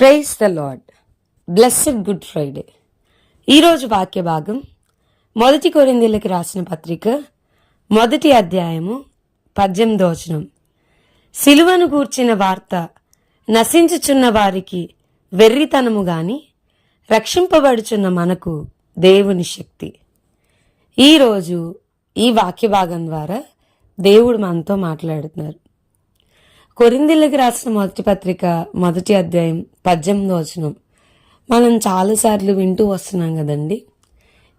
Praise the Lord blessed Good Friday ఈరోజు వాక్య భాగం మొదటి కొరిందీలకు రాసిన పత్రిక మొదటి అధ్యాయము పద్దెనిమిదో వచనం. సిలువను గూర్చిన వార్త నశించుచున్న వారికి వెర్రితనము గాని రక్షింపబడుచున్న మనకు దేవుని శక్తి. ఈరోజు ఈ వాక్య భాగం ద్వారా దేవుడు మనతో మాట్లాడుతున్నారు. కొరిందిళ్ళకి రాసిన మొదటి పత్రిక మొదటి అధ్యాయం పద్దెనిమిదో వచనం. మనం చాలాసార్లు వింటూ వస్తున్నాం కదండి.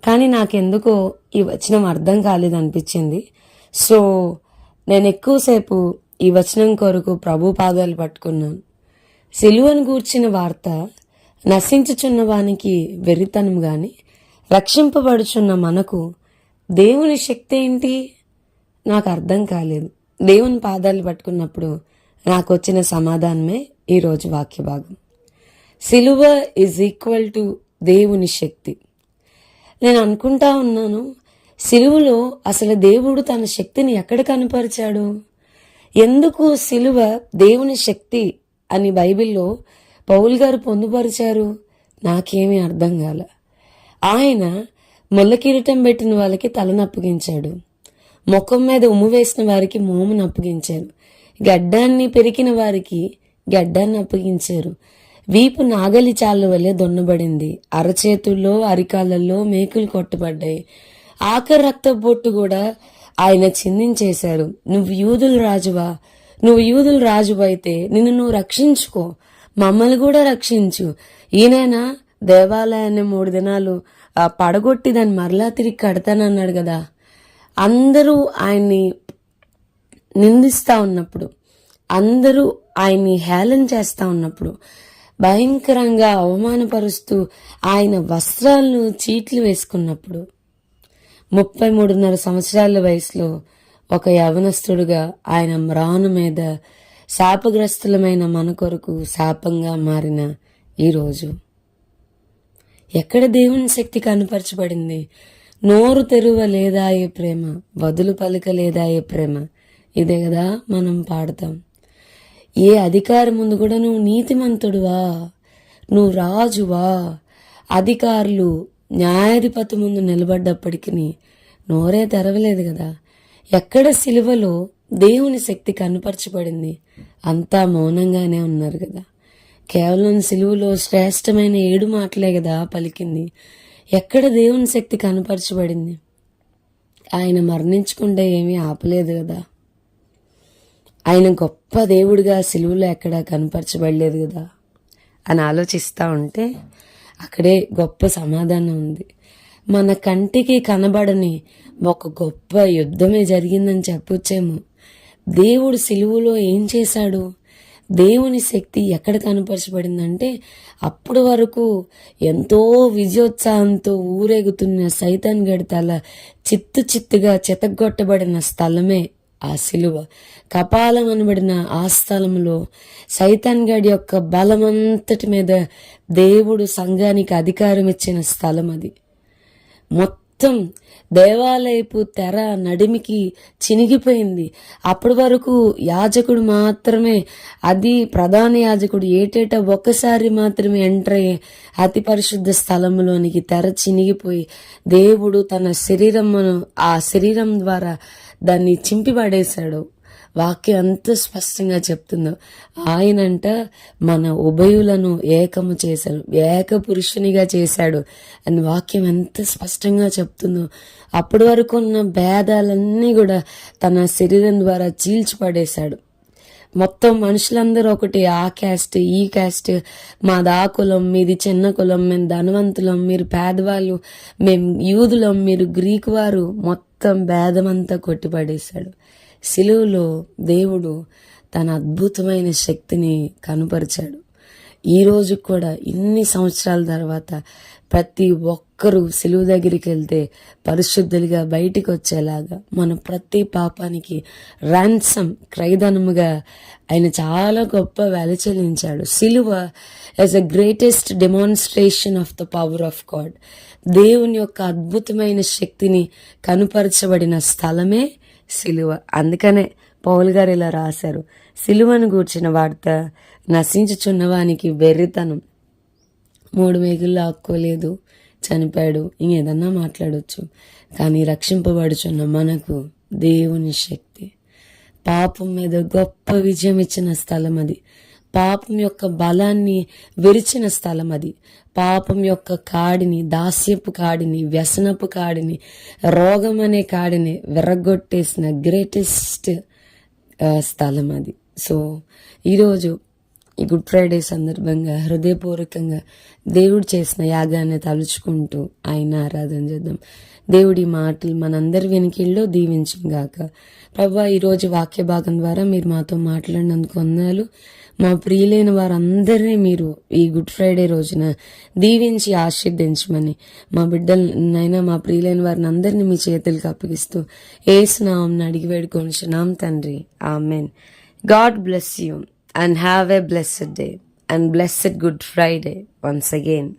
కానీ నాకెందుకో ఈ వచనం అర్థం కాలేదు అనిపించింది. సో నేను ఎక్కువసేపు ఈ వచనం కొరకు ప్రభు పాదాలు పట్టుకున్నాను. సిలువను గూర్చిన వార్త నశించుచున్న వానికి వెర్రితనం గాని రక్షింపబడుచున్న మనకు దేవుని శక్తి ఏంటి? నాకు అర్థం కాలేదు. దేవుని పాదాలు పట్టుకున్నప్పుడు నాకు వచ్చిన సమాధానమే ఈరోజు వాక్య భాగం సిలువ ఈజ్ ఈక్వల్ టు దేవుని శక్తి. నేను అనుకుంటా ఉన్నాను సిలువలో అసలు దేవుడు తన శక్తిని ఎక్కడ కనపరిచాడు? ఎందుకు సిలువ దేవుని శక్తి అని బైబిల్లో పౌల్ గారు పొందుపరిచారు? నాకేమీ అర్థం కాల. ఆయన ముళ్ళ కిరీటం పెట్టిన వాళ్ళకి తలను అప్పగించాడు ముఖం మీద ఉమ్ము వేసిన వారికి మోమును అప్పగించాడు గడ్డాన్ని పెరికిన వారికి గడ్డాన్ని అప్పగించారు. వీపు నాగలి చాళ్ళ వల్లే దొన్నబడింది. అరచేతుల్లో అరికాళ్ళల్లో మేకులు కొట్టబడ్డాయి. ఆఖరి రక్త బొట్టు కూడా ఆయన చిందించేశారు. నువ్వు యూదుల రాజువా? నువ్వు యూదుల రాజువా అయితే నిన్ను నువ్వు రక్షించుకో. మమ్మల్ని కూడా రక్షించు. ఈయనైనా దేవాలయాన్ని మూడు దినాలు పడగొట్టి దాన్ని మరలా తిరిగి కడతానన్నాడు కదా. అందరూ ఆయన్ని నిందిస్తూ ఉన్నప్పుడు అందరూ ఆయన్ని హేళన చేస్తూ ఉన్నప్పుడు భయంకరంగా అవమానపరుస్తూ ఆయన వస్త్రాలను చీట్లు వేసుకున్నప్పుడు ముప్పై మూడున్నర సంవత్సరాల వయసులో ఒక యవనస్తుడుగా ఆయన మ్రాను మీద శాపగ్రస్తులమైన మన కొరకు శాపంగా మారిన ఈరోజు ఎక్కడ దేవుని శక్తి కనపరచబడింది? నోరు తెరువ లేదాయే ప్రేమ వదులు పలుక లేదాయే ప్రేమ. ఇదే కదా మనం పాడతాం. ఏ అధికారి ముందు కూడా నువ్వు నీతిమంతుడువా? నువ్వు రాజువా? అధికారులు న్యాయాధిపతి ముందు నిలబడ్డప్పటికీ నోరే తెరవలేదు కదా. ఎక్కడ సిలువలో దేవుని శక్తి కనపరచబడింది అంతా మౌనంగానే ఉన్నారు కదా. కేవలం సిలువలో శ్రేష్టమైన ఏడు మాటలే కదా పలికింది. ఎక్కడ దేవుని శక్తి కనపరచబడింది? ఆయన మరణించకుండా ఏమీ ఆపలేదు కదా. ఆయన గొప్ప దేవుడిగా సిలువలో ఎక్కడ కనపరచబడలేదు కదా అని ఆలోచిస్తూ ఉంటే అక్కడే గొప్ప సమాధానం ఉంది. మన కంటికి కనబడని ఒక గొప్ప యుద్ధమే జరిగిందని చెప్పొచ్చేమో. దేవుడు సిలువలో ఏం చేశాడు? దేవుని శక్తి ఎక్కడ కనపరచబడిందంటే అప్పటి వరకు ఎంతో విజయోత్సాహంతో ఊరేగుతున్న సైతాన్ గడి తల చిత్తు చిత్తుగా చితగొట్టబడిన స్థలమే ఆ సిలువ. కపాలం అనబడిన ఆ స్థలంలో సైతాన్ గడి యొక్క బలమంతటి మీద దేవుడు సంఘానికి అధికారం ఇచ్చిన స్థలం అది. మొత్తం దేవాలయపు తెర నడిమికి చినిగిపోయింది. అప్పటి వరకు యాజకుడు మాత్రమే అది ప్రధాన యాజకుడు ఏటేటా ఒక్కసారి మాత్రమే ఎంటర్ అయ్యే అతి పరిశుద్ధ స్థలంలోనికి తెర చినిగిపోయి దేవుడు తన శరీరమును ఆ శరీరం ద్వారా దాన్ని చింపి పడేశాడు వాక్యం ఎంత స్పష్టంగా చెప్తుందో. ఆయనంట మన ఉభయులను ఏకము చేశాడు. ఏక పురుషునిగా చేశాడు అని వాక్యం ఎంత స్పష్టంగా చెప్తుందో. అప్పటి వరకు ఉన్న భేదాలన్నీ కూడా తన శరీరం ద్వారా చీల్చిపడేశాడు. మొత్తం మనుషులందరూ ఒకటి ఆ క్యాస్ట్ ఈ క్యాస్ట్ మాది ఆ కులం మీది చిన్న కులం మేము ధనవంతులం మీరు పేదవాళ్ళు మేము యూదులం మీరు గ్రీకు వారు మొత్తం భేదమంతా కొట్టిపడేశాడు. శిలువులో దేవుడు తన అద్భుతమైన శక్తిని కనుపరిచాడు. ఈ రోజు కూడా ఇన్ని సంవత్సరాల తర్వాత ప్రతి ఒక్కరూ సిలువ దగ్గరికి వెళ్తే పరిశుద్ధులుగా బయటికి వచ్చేలాగా మన ప్రతి పాపానికి ర్యాన్సమ్ క్రైదనముగా ఆయన చాలా గొప్ప వెల చెల్లించాడు. సిలువ as a greatest demonstration of the power of God దేవుని యొక్క అద్భుతమైన శక్తిని కనుపరచబడిన స్థలమే సిలువ. అందుకనే పౌల్ గారు ఇలా రాశారు. సిలువను గూర్చిన వార్త నశించుచున్నవానికి వెర్రితనం. మూడు మేకులు లాక్కోలేదు. చనిపోయాడు. ఇంకేదన్నా మాట్లాడవచ్చు కానీ రక్షింపబడుచున్న మనకు దేవుని శక్తి. పాపం మీద గొప్ప విజయం ఇచ్చిన స్థలం అది. పాపం యొక్క బలాన్ని విరిచిన స్థలం అది. పాపం యొక్క కాడిని దాస్యపు కాడిని వ్యసనపు కాడిని రోగం అనే కాడిని విరగొట్టేసిన గ్రేటెస్ట్ స్థలం అది. సో ఈరోజు ఈ గుడ్ ఫ్రైడే సందర్భంగా హృదయపూర్వకంగా దేవుడు చేసిన యాగాన్ని తలుచుకుంటూ ఆయన ఆరాధన చేద్దాం. దేవుడి మాటలు మనందరి వెనుకల్లో దీవించుగాక ప్రభా ఈరోజు వాక్య భాగం ద్వారా మీరు మాతో మాట్లాడినందుకు వందనాలు. మా ప్రియులైన వారందరినీ మీరు ఈ గుడ్ ఫ్రైడే రోజున దీవించి ఆశీర్దించమని మా బిడ్డలనైనా మా ప్రియులైన వారిని అందరినీ మీ చేతులకు అప్పగిస్తూ ఏసునామం అడిగి వేడుకొనిచున్నాం తండ్రి. Amen. God bless you. And have a blessed day and blessed Good Friday once again.